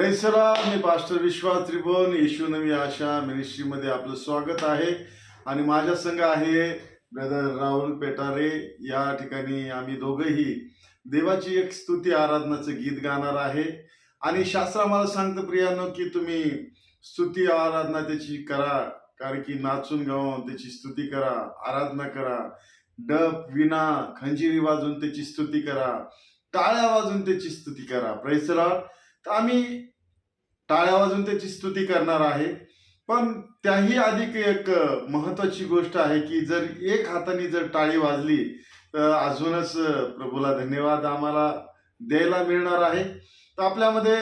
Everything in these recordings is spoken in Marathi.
प्रेसरा मी पास्टर विश्वास त्रिभुवन येशू नवी आशा मिनिस्ट्रीमध्ये आपलं स्वागत आहे. आणि माझ्या संघ आहे ब्रदर राहुल पेटारे. या ठिकाणी आम्ही दोघंही देवाची एक स्तुती आराधनाचं गीत गाणार आहे. आणि शास्त्र आम्हाला सांगतं प्रियानो की तुम्ही स्तुती आराधना त्याची करा. कारण की नाचून गाऊन त्याची स्तुती करा आराधना करा. डप विना खंजिरी वाजून त्याची स्तुती करा. टाळ्या वाजून त्याची स्तुती करा. प्रेसरा तर आम्ही टाळ्या वाजून त्याची स्तुती करणार आहे. पण त्याही अधिक एक महत्वाची गोष्ट आहे की जर एक हाताने जर टाळी वाजली तर अजूनच प्रभूला धन्यवाद आम्हाला द्यायला मिळणार आहे. तर आपल्यामध्ये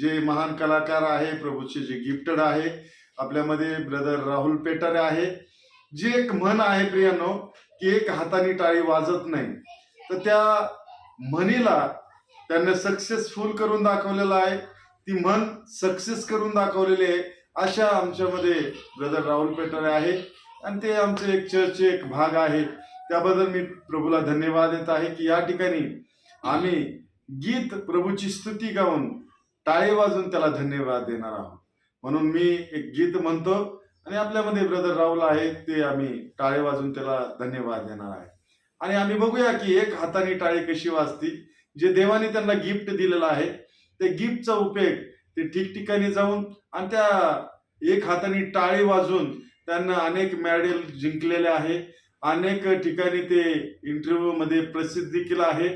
जे महान कलाकार आहे प्रभूचे जे गिफ्टेड आहे आपल्यामध्ये ब्रदर राहुल पेटारे आहे. जी एक म्हण आहे प्रियानो की एक हाताने टाळी वाजत नाही. तर त्या म्हणीला त्यांनी सक्सेसफुल करून दाखवलेलं आहे. ती म्हण सक्सेस करून दाखवलेली आहे. अशा आमच्यामध्ये ब्रदर राहुल पेटरे आहे आणि ते आमचे एक चर्चचे एक भाग आहे त्याबद्दल मी प्रभूला धन्यवाद देत आहे की या ठिकाणी आम्ही गीत प्रभूची स्तुती गाऊन टाळे वाजून त्याला धन्यवाद देणार आहोत. म्हणून मी एक गीत म्हणतो आणि आपल्यामध्ये ब्रदर राहुल आहे ते आम्ही टाळे वाजून त्याला धन्यवाद देणार आहे. आणि आम्ही बघूया की एक हाताने टाळी कशी वाजती जे देवाने त्यांना गिफ्ट दिलेलं आहे ते गिफ्टचा उपयोग ते ठिकठिकाणी जाऊन आणि त्या एक हाताने टाळी वाजून त्यांना अनेक मेडल जिंकलेले आहे. अनेक ठिकाणी ते इंटरव्ह्यू मध्ये प्रसिद्ध देखील आहे.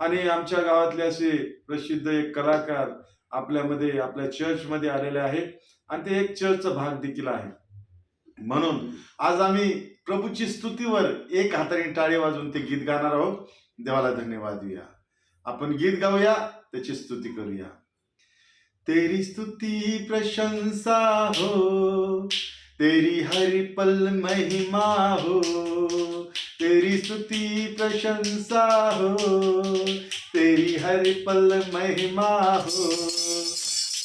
आणि आमच्या गावातले असे प्रसिद्ध एक कलाकार आपल्यामध्ये आपल्या चर्चमध्ये आलेले आहे. आणि ते एक चर्चचा भाग देखील आहे. म्हणून आज आम्ही प्रभूची स्तुतीवर एक हाताने टाळी वाजून ते गीत गाणार आहोत. देवाला धन्यवाद देऊया आपण गीत गाऊया, त्याची स्तुती करूया. तेरी स्तुति प्रशंसा हो, तेरी हर पल महिमा हो, तेरी स्तुति प्रशंसा हो, तेरी हर पल महिमा हो.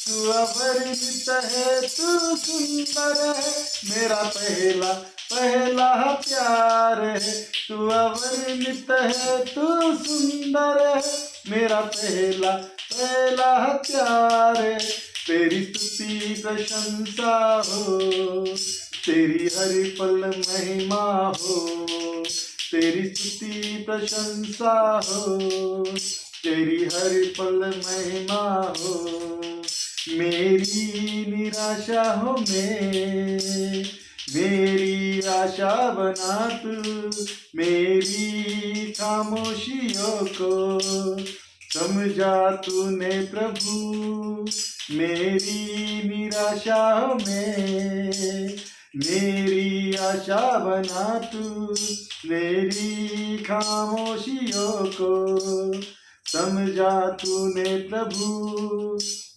तू अवरित है, तू सुंदर है, मेरा पहला पहला प्यार है. तू अवरित है, तू सुंदर है मेरा पहला पहला हथियार है। तेरी स्तुति प्रशंसा हो। तेरी हर पल महिमा हो। तेरी स्तुति प्रशंसा हो। तेरी हर पल महिमा हो। मेरी निराशा हो मैं मेरी आशा बना तू मेरी खामोशियों को समझा तूने प्रभु, मेरी निराशा में, मेरी आशा बना तू मेरी खामोशियों को समझा तूने प्रभु,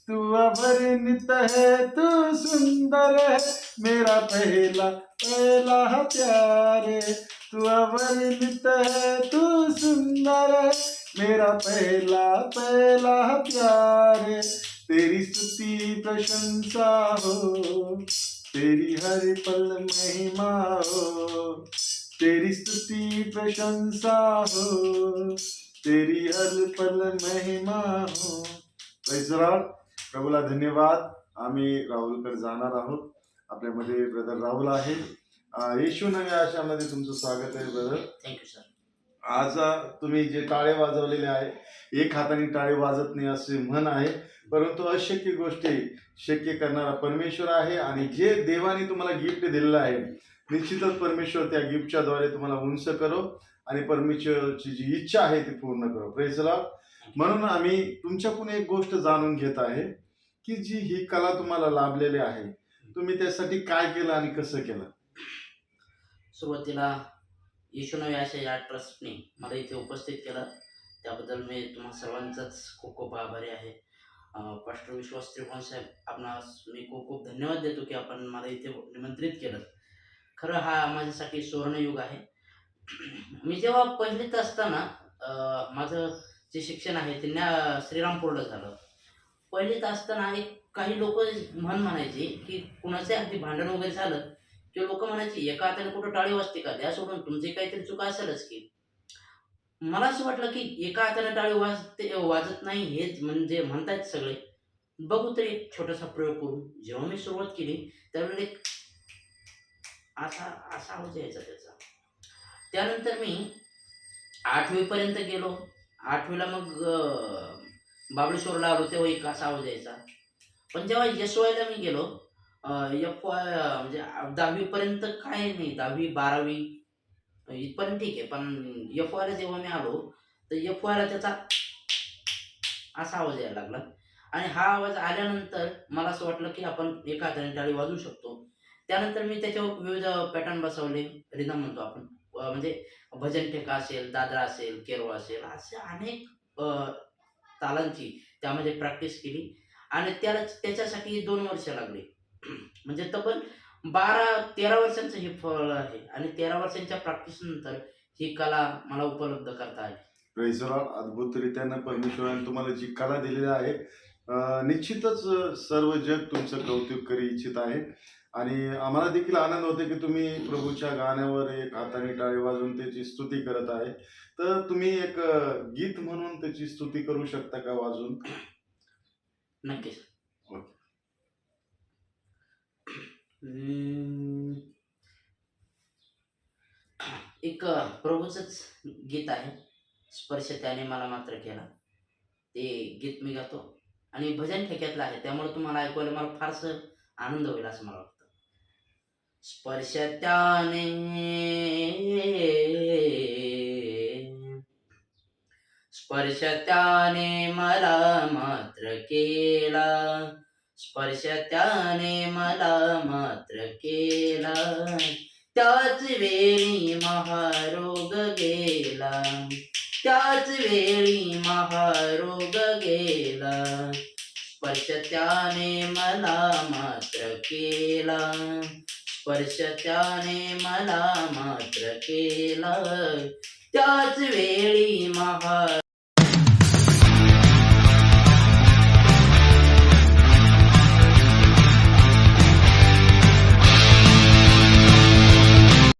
तू अवरनित है, तू सुंदर है मेरा पहला पहला प्यार तू अवरनित है, तू सुंदर है। मेरा पहला पहला प्यार तेरी स्तुति, प्रशंसा हो। तेरी हर पल महिमा हो। तेरी स्तुति, प्रशंसा हो। तेरी हर पल महिमा हो। Lord. प्रभूला धन्यवाद। आम्ही राहुलकडे जाणार आहोत आपल्यामध्ये ब्रदर राहुल आहे. येशू नव्या आशामध्ये तुमचं स्वागत आहे ब्रदर थँक्यू सर आज तुम्ही जे टाळे वाजवलेले आहे एक हाताने टाळे वाजत नाही असे म्हण आहे. परंतु अशक्य गोष्टी शक्य करणारा परमेश्वर आहे आणि जे देवाने तुम्हाला गिफ्ट दिलेलं आहे निश्चितच परमेश्वर त्या गिफ्टच्याद्वारे तुम्हाला उंच करो आणि परमेश्वरची जी इच्छा आहे ती पूर्ण करो. प्रेसला म्हणून आम्ही तुमच्याकडून एक गोष्ट जाणून घेत आहे की जी ही कला तुम्हाला लाभलेली आहे तुम्ही त्यासाठी काय केलं आणि कसं केलं? सुरुवातीला येशूनवी आशा या ट्रस्टने मला इथे उपस्थित केलं. त्याबद्दल मी तुम्हा सर्वांचाच खूप खूप आभारी आहे. पास्टर विश्वास त्रिभुवन साहेब आपणास मी खूप खूप धन्यवाद देतो की आपण मला इथे निमंत्रित केलं. खरं हा माझ्यासाठी सुवर्णयुग आहे. मी जेव्हा पहिलीत असताना माझं जे शिक्षण आहे ते न्या श्रीरामपूरला झालं. पहिलीत असताना एक काही लोक म्हण म्हणायचे की कुणाचे अगदी भांडण वगैरे झालं की लोक म्हणायचे एका हाताने कुठं टाळी वाजते का? त्या सोडून तुमची काहीतरी चुका असेलच की. मला असं वाटलं की एका हाताने टाळी वाजते वाजत नाही हेच म्हणजे म्हणतायत सगळे. बघू तरी एक छोटासा प्रयोग करू जेव्हा मी सुरुवात केली त्यावेळेला एक असा असा आवाज यायचा त्याचा. त्यानंतर मी आठवीपर्यंत गेलो. आठवीला मग बाबळेश्वरला आलो तेव्हा एक असा आवाज यायचा पण जेव्हा यशवायला मी गेलो एफ वाय म्हणजे दहावीपर्यंत काय नाही दहावी बारावी इथपर्यंत ठीक आहे. पण एफ वायला जेव्हा मी आलो तर एफ वायला त्याचा असा आवाज यायला लागला. आणि हा आवाज आल्यानंतर मला असं वाटलं की आपण एका हाताने टाळी वाजवू शकतो. त्यानंतर मी त्याच्यावर विविध पॅटर्न बसवले. रिदम म्हणतो आपण. म्हणजे भजन ठेका असेल दादरा असेल केरवा असेल असे अनेक तालांची त्यामध्ये प्रॅक्टिस केली. आणि त्याला त्याच्यासाठी दोन वर्ष लागली. म्हणजे तब्बल बारा तेरा वर्षांचं हे फळ आहे. आणि तेरा वर्षांच्या प्रॅक्टिस नंतर ही कला मला उपलब्ध करता आली. प्रेसराव अद्भुतरित्यानं परमेश्वराने तुम्हाला जी कला दिलेली आहे निश्चितच सर्व जग तुमचं कौतुक करी इच्छित आहे. आणि आम्हाला देखील आनंद होते की तुम्ही प्रभूच्या गाण्यावर एक हाताने टाळी वाजवून त्याची स्तुती करत आहे. तर तुम्ही एक गीत म्हणून त्याची स्तुती करू शकता का वाजून नक्कीच. ओके. हम्म. एक प्रभूचंच गीत आहे. स्पर्श त्याने मला मात्र केला. ते गीत मी गातो. आणि भजन ठेक्यातलं आहे. त्यामुळे तुम्हाला ऐकवायला मला फारसं आनंद होईल असं मला वाटतं. स्पर्श त्याने स्पर्श त्याने मला मात्र केला. स्पर्श त्याने मला मात्र केला. त्याच वेळी महारोग गेला. त्याच वेळी महारोग गेला. स्पर्श त्याने मला मात्र केला. स्पर्श त्याने मला मात्र केला त्याच वेळी महा